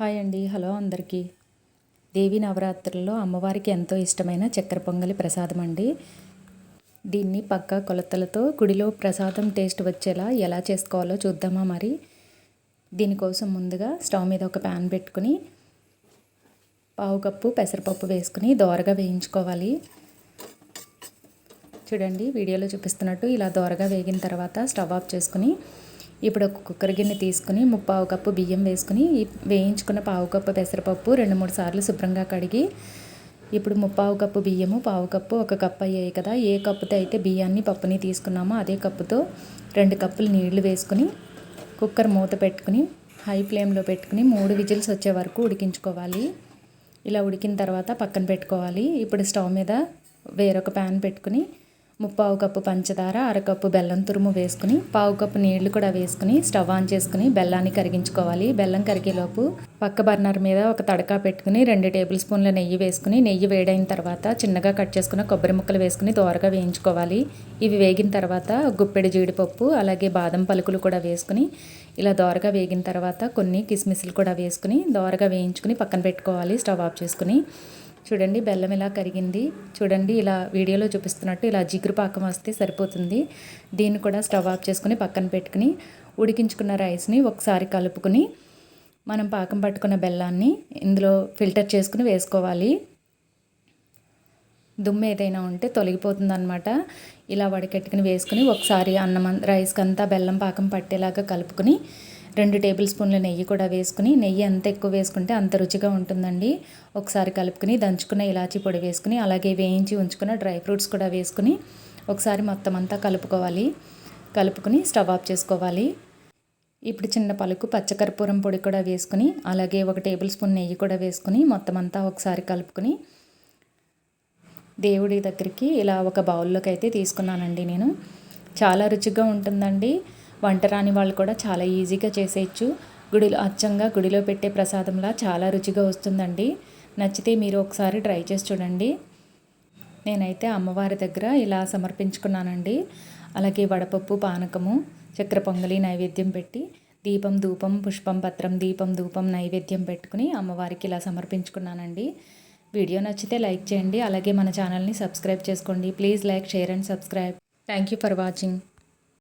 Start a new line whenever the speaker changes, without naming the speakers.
Hi అండి. Hello అందరికీ. దేవి నవరాత్రుల్లో అమ్మవారికి ఎంతో ఇష్టమైన చక్కెర పొంగలి ప్రసాదం అండి దీన్ని పక్క కొలతలతో గుడిలో ప్రసాదం టేస్ట్ వచ్చేలా ఎలా చేసుకోవాలో చూద్దామా మరి? దీనికోసం ముందుగా స్టవ్ మీద ఒక ప్యాన్ పెట్టుకుని పావు కప్పు పెసరపప్పు వేసుకుని దోరగా వేయించుకోవాలి. చూడండి వీడియోలో చూపిస్తున్నట్టు ఇలా దోరగా వేగిన తర్వాత స్టవ్ ఆఫ్ చేసుకుని ఇప్పుడు ఒక కుక్కర్ గిన్నె తీసుకుని ముప్పావు కప్పు బియ్యం వేసుకుని వేయించుకున్న పావు కప్పు పెసరపప్పు రెండు మూడు సార్లు శుభ్రంగా కడిగి ఇప్పుడు ముప్పావు కప్పు బియ్యము పావు కప్పు ఒక కప్పు అయ్యాయి కదా. ఏ కప్పుతో అయితే బియ్యాన్ని పప్పుని తీసుకున్నామో అదే కప్పుతో రెండు కప్పులు నీళ్ళు వేసుకుని కుక్కర్ మూత పెట్టుకుని హై ఫ్లేమ్లో పెట్టుకుని మూడు విజిల్స్ వచ్చే వరకు ఉడికించుకోవాలి. ఇలా ఉడికిన తర్వాత పక్కన పెట్టుకోవాలి. ఇప్పుడు స్టవ్ మీద వేరొక ప్యాన్ పెట్టుకుని ముప్పావు కప్పు పంచదార అరకప్పు బెల్లం తురుము వేసుకుని పావు కప్పు నీళ్ళు కూడా వేసుకుని స్టవ్ ఆన్ చేసుకుని బెల్లాన్ని కరిగించుకోవాలి. బెల్లం కరిగేలోపు పక్క బర్నర్ మీద ఒక తడకా పెట్టుకుని రెండు టేబుల్ స్పూన్ల నెయ్యి వేసుకుని నెయ్యి వేడైన తర్వాత చిన్నగా కట్ చేసుకున్న కొబ్బరి ముక్కలు వేసుకుని దోరగా వేయించుకోవాలి. ఇవి వేగిన తర్వాత గుప్పెడి జీడిపప్పు అలాగే బాదం పలుకులు కూడా వేసుకుని ఇలా దోరగా వేగిన తర్వాత కొన్ని కిస్మిస్లు కూడా వేసుకుని దోరగా వేయించుకుని పక్కన పెట్టుకోవాలి స్టవ్ ఆఫ్ చేసుకుని. చూడండి బెల్లం ఇలా కరిగింది. చూడండి ఇలా వీడియోలో చూపిస్తున్నట్టు ఇలా జిగురు పాకం వస్తే సరిపోతుంది. దీన్ని కూడా స్టవ్ ఆఫ్ చేసుకుని పక్కన పెట్టుకుని ఉడికించుకున్న రైస్ని ఒకసారి కలుపుకుని మనం పాకం పట్టుకున్న బెల్లాన్ని ఇందులో ఫిల్టర్ చేసుకుని వేసుకోవాలి. దుమ్ము ఏదైనా ఉంటే తొలగిపోతుంది అనమాట ఇలా వడకెట్టుకుని వేసుకుని ఒకసారి అన్నం రైస్కి అంతా బెల్లం పాకం పట్టేలాగా కలుపుకొని రెండు టేబుల్ స్పూన్ల నెయ్యి కూడా వేసుకుని నెయ్యి ఎంత ఎక్కువ వేసుకుంటే అంత రుచిగా ఉంటుందండి. ఒకసారి కలుపుకుని దంచుకున్న ఇలాచీ పొడి వేసుకుని అలాగే వేయించి ఉంచుకున్న డ్రై ఫ్రూట్స్ కూడా వేసుకుని ఒకసారి మొత్తం అంతా కలుపుకోవాలి. కలుపుకుని స్టవ్ ఆఫ్ చేసుకోవాలి. ఇప్పుడు చిన్న పలుకు పచ్చకర్పూరం పొడి కూడా వేసుకుని అలాగే ఒక టేబుల్ స్పూన్ నెయ్యి కూడా వేసుకుని మొత్తం అంతా ఒకసారి కలుపుకుని దేవుడి దగ్గరికి ఇలా ఒక బౌల్లోకి అయితే తీసుకున్నానండి నేను. చాలా రుచిగా ఉంటుందండి. వంట రాని వాళ్ళు కూడా చాలా ఈజీగా చేసేయచ్చు. గుడిలో అచ్చంగా గుడిలో పెట్టే ప్రసాదంలా చాలా రుచిగా వస్తుందండి. నచ్చితే మీరు ఒకసారి ట్రై చేసి చూడండి. నేనైతే అమ్మవారి దగ్గర ఇలా సమర్పించుకున్నానండి. అలాగే వడపప్పు పానకము చక్కెర పొంగలి నైవేద్యం పెట్టి దీపం ధూపం పుష్పం పత్రం దీపం ధూపం నైవేద్యం పెట్టుకుని అమ్మవారికి ఇలా సమర్పించుకున్నానండి. వీడియో నచ్చితే లైక్ చేయండి. అలాగే మన ఛానల్ని సబ్స్క్రైబ్ చేసుకోండి. Please like share and subscribe. Thank you for watching.